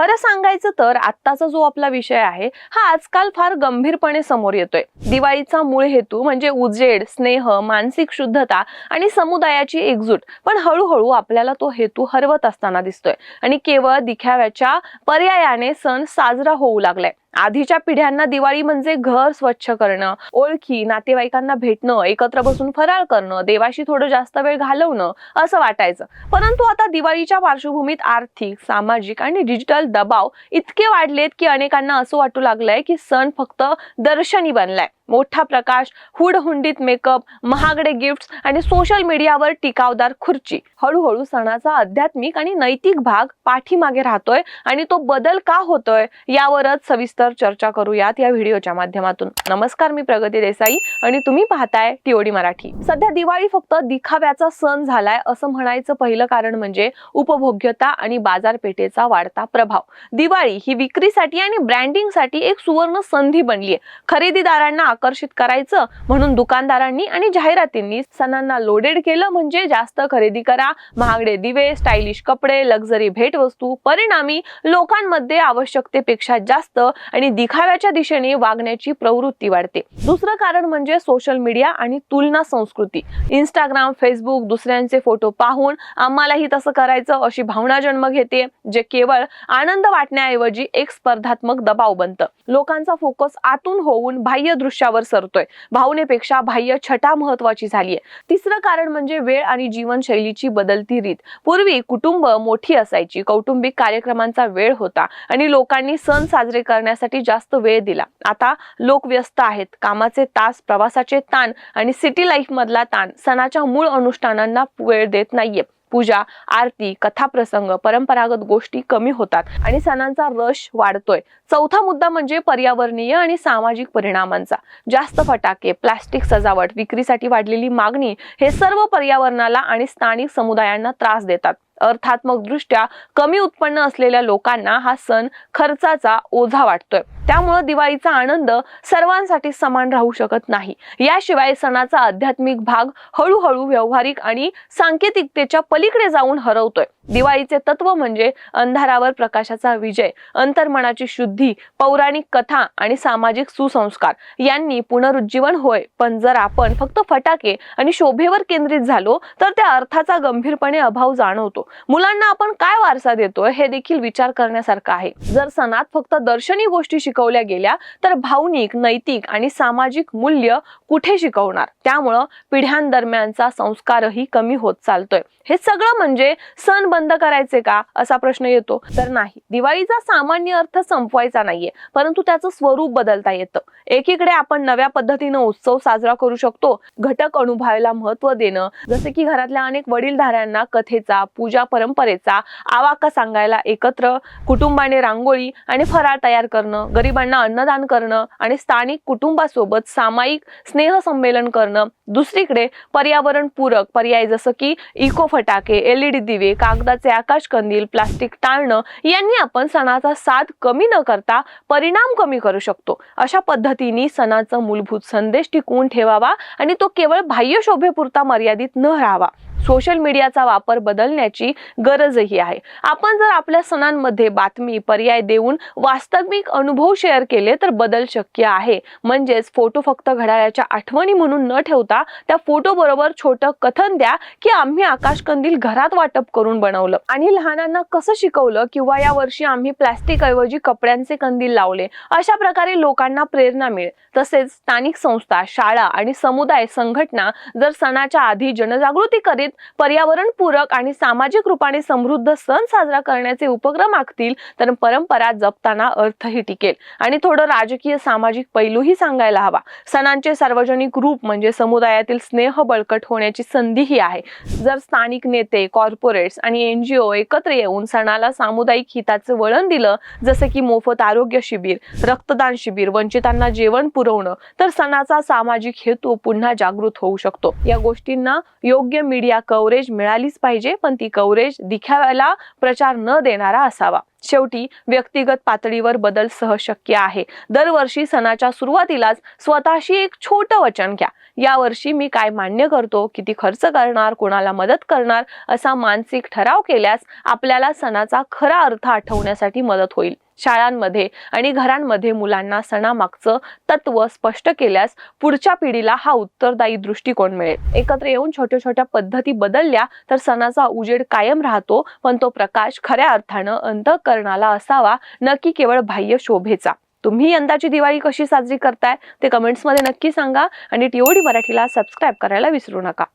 खरं सांगायचं तर आत्ताचा जो आपला विषय आहे हा आजकाल फार गंभीरपणे समोर येतोय. दिवाळीचा मूळ हेतू म्हणजे उजेड स्नेह मानसिक शुद्धता आणि समुदायाची एकजूट. पण हळूहळू आपल्याला तो हेतू हरवत असताना दिसतोय. आणि केवळ दिखाव्याच्या पर्यायाने सण साजरा होऊ लागलाय. आधीच्या पिढ्यांना दिवाळी म्हणजे घर स्वच्छ करणं ओळखी नातेवाईकांना भेटणं एकत्र बसून फराळ करणं देवाशी थोडं जास्त वेळ घालवणं असं वाटायचं. परंतु आता दिवाळीच्या पार्श्वभूमीत आर्थिक सामाजिक आणि डिजिटल दबाव इतके वाढलेत की अनेकांना असं वाटू लागलंय की सण फक्त दर्शनी बनलाय. मोठा प्रकाश हुडहुंडीत मेकअप महागडे गिफ्ट आणि सोशल मीडियावर टिकावदार खुर्ची. हळूहळू सणाचा आध्यात्मिक आणि नैतिक भाग पाठीमागे राहतोय आणि तो बदल का होतोय यावरच सविस्तर चर्चा करूयात या व्हिडिओच्या माध्यमातून. नमस्कार मी प्रगती देसाई आणि तुम्ही पाहताय टीओडी मराठी. सध्या दिवाळी फक्त दिखाव्याचा सण झालाय असं म्हणायचं पहिलं कारण म्हणजे उपभोग्यता आणि बाजारपेठेचा वाढता प्रभाव. दिवाळी ही विक्रीसाठी आणि ब्रँडिंगसाठी एक सुवर्ण संधी बनली आहे खरेदीदारांना आकर्षित करायचं म्हणून दुकानदारांनी आणि जाहिरातींनी सणांना लोडेड केलं म्हणजे जास्त खरेदी करा महागडे दिवे स्टायलिश कपडे लक्झरी भेटवस्तू परिणामी लोकांमध्ये आवश्यकतेपेक्षा जास्त आणि दिखाव्याच्या दिशेने वागण्याची प्रवृत्ती वाढते. दुसरं कारण म्हणजे सोशल मीडिया आणि तुलना संस्कृती. इंस्टाग्राम फेसबुक दुसऱ्यांचे फोटो पाहून आम्हालाही तसं करायचं अशी भावना जन्म घेते जे केवळ आनंद वाटण्याऐवजी एक स्पर्धात्मक दबाव बनतं. लोकांचा फोकस आतून होऊन बाह्य पक्षावर सरतोय. भावनेपेक्षा बाह्य छटा महत्वाची झालीय. तिसरं कारण म्हणजे वेळ आणि जीवनशैलीची बदलती रीत. पूर्वी कुटुंब मोठी असायची कौटुंबिक कार्यक्रमांचा वेळ होता आणि लोकांनी सण साजरे करण्यासाठी जास्त वेळ दिला. आता लोक व्यस्त आहेत कामाचे तास प्रवासाचे ताण आणि सिटी लाईफ मधला ताण सणाच्या मूळ अनुष्ठानांना वेळ देत नाहीये. पूजा आरती कथाप्रसंग परंपरागत गोष्टी कमी होतात आणि सणांचा रश वाढतोय. चौथा मुद्दा म्हणजे पर्यावरणीय आणि सामाजिक परिणामांचा. जास्त फटाके प्लास्टिक सजावट विक्रीसाठी वाढलेली मागणी हे सर्व पर्यावरणाला आणि स्थानिक समुदायांना त्रास देतात. अर्थात्मक दृष्ट्या कमी उत्पन्न असलेल्या लोकांना हा सण खर्चाचा ओझा वाटतोय. त्यामुळे दिवाळीचा आनंद सर्वांसाठी समान राहू शकत नाही. याशिवाय सणाचा आध्यात्मिक भाग हळूहळू व्यावहारिक आणि सांकेतिकतेच्या पलीकडे जाऊन हरवतोय. दिवाळीचे तत्व म्हणजे अंधारावर प्रकाशाचा विजय अंतर्मनाची शुद्धी पौराणिक कथा आणि सामाजिक सुसंस्कार. यांनी पुनरुज्जीवन होय पण जर आपण फक्त फटाके आणि शोभेवर केंद्रित झालो तर त्या अर्थाचा गंभीरपणे अभाव जाणवतो. मुलांना आपण काय वारसा देतोय हे देखील विचार करण्यासारखं आहे. जर सणात फक्त दर्शनी गोष्टी शिकवल्या गेल्या तर भावनिक नैतिक आणि सामाजिक मूल्य कुठे शिकवणार? त्यामुळं पिढ्यांदरम्यानचा संस्कारही कमी होत चालतोय. हे सगळं म्हणजे सण बंद करायचे का? असा प्रश्न येतो. तर नाही. दिवाळीचा सामान्य अर्थ संपवायचा नाहीये परंतु त्याचं स्वरूप बदलता येतं. एकीकडे आपण नव्या पद्धतीनं उत्सव साजरा करू शकतो घटक अनुभवायला महत्त्व देणं जसे की घरातल्या अनेक वडीलधाऱ्यांना कथेचा पूजा परंपरेचा आवाका सांगायला एकत्र कुटुंबाने रांगोळी आणि फराळ तयार करणं गरिबांना अन्नदान करणं आणि स्थानिक कुटुंबासोबत सामायिक स्नेह संमेलन करणं दुसरीकडे पर्यावरण पूरक पर्याय जसं की इको फटाके एलईडी दिवे कागदाचे आकाश कंदील प्लास्टिक टाळणं यांनी आपण सणाचा साथ कमी न करता परिणाम कमी करू शकतो. अशा पद्धतीने सणाचा मूलभूत संदेश टिकवून ठेवावा आणि तो केवळ बाह्य शोभेपुरता मर्यादित न राहावा. सोशल मीडियाचा वापर बदलण्याची गरजही आहे. आपण जर आपल्या सणांमध्ये बातमी पर्याय देऊन वास्तविक अनुभव शेअर केले तर बदल शक्य आहे. म्हणजेच फोटो फक्त घड्याळाच्या आठवणी म्हणून न ठेवता त्या फोटो बरोबर छोटं कथन द्या की आम्ही आकाशकंदील घरात वाटप करून बनवलं. आणि लहानांना कसं शिकवलं किंवा या वर्षी आम्ही प्लॅस्टिक ऐवजी कपड्यांचे कंदील लावले अशा प्रकारे लोकांना प्रेरणा मिळेल. तसेच स्थानिक संस्था शाळा आणि समुदाय संघटना जर सणाच्या आधी जनजागृती करीत पर्यावरणपूरक आणि सामाजिक रूपाने समृद्ध सण साजरा करण्याचे उपक्रम आखतील तर परंपरा जपताना अर्थही टिकेल. आणि थोडं राजकीय सामाजिक पैलूही सांगायला हवा. सणांचे सार्वजनिक रूप म्हणजे समुदाय समुदायातील स्नेह बळकट होण्याची संधीही आहे. जर स्थानिक नेते कॉर्पोरेट्स आणि एनजीओ एकत्र येऊन सणाला सामुदायिक हिताचं वळण दिलं जसे की मोफत आरोग्य शिबिर रक्तदान शिबिर वंचितांना जेवण पुरवणं तर सणाचा सामाजिक हेतू पुन्हा जागृत होऊ शकतो. या गोष्टींना योग्य मीडिया कव्हरेज मिळालीच पाहिजे पण ती कव्हरेज दिखाव्याला प्रचार न देणारा असावा. शेवटी व्यक्तिगत पातळीवर बदल सहज शक्य आहे. दरवर्षी सणाच्या सुरुवातीलाच स्वतःशी एक छोटं वचन घ्या. यावर्षी मी काय मान्य करतो किती खर्च करणार कोणाला मदत करणार असा मानसिक ठराव केल्यास आपल्याला सणाचा खरा अर्थ आठवण्यासाठी मदत होईल. शाळांमध्ये आणि घरांमध्ये मुलांना सणामागचं तत्व स्पष्ट केल्यास पुढच्या पिढीला हा उत्तरदायी दृष्टिकोन मिळेल. एकत्र येऊन छोट्या छोट्या पद्धती बदलल्या तर सणाचा उजेड कायम राहतो पण तो प्रकाश खऱ्या अर्थानं अंतःकरणाला असावा न की केवळ बाह्य शोभेचा. तुम्ही यंदाची दिवाळी कशी साजरी करताय ते कमेंट्समध्ये नक्की सांगा आणि टीओडी मराठीला सबस्क्राईब करायला विसरू नका.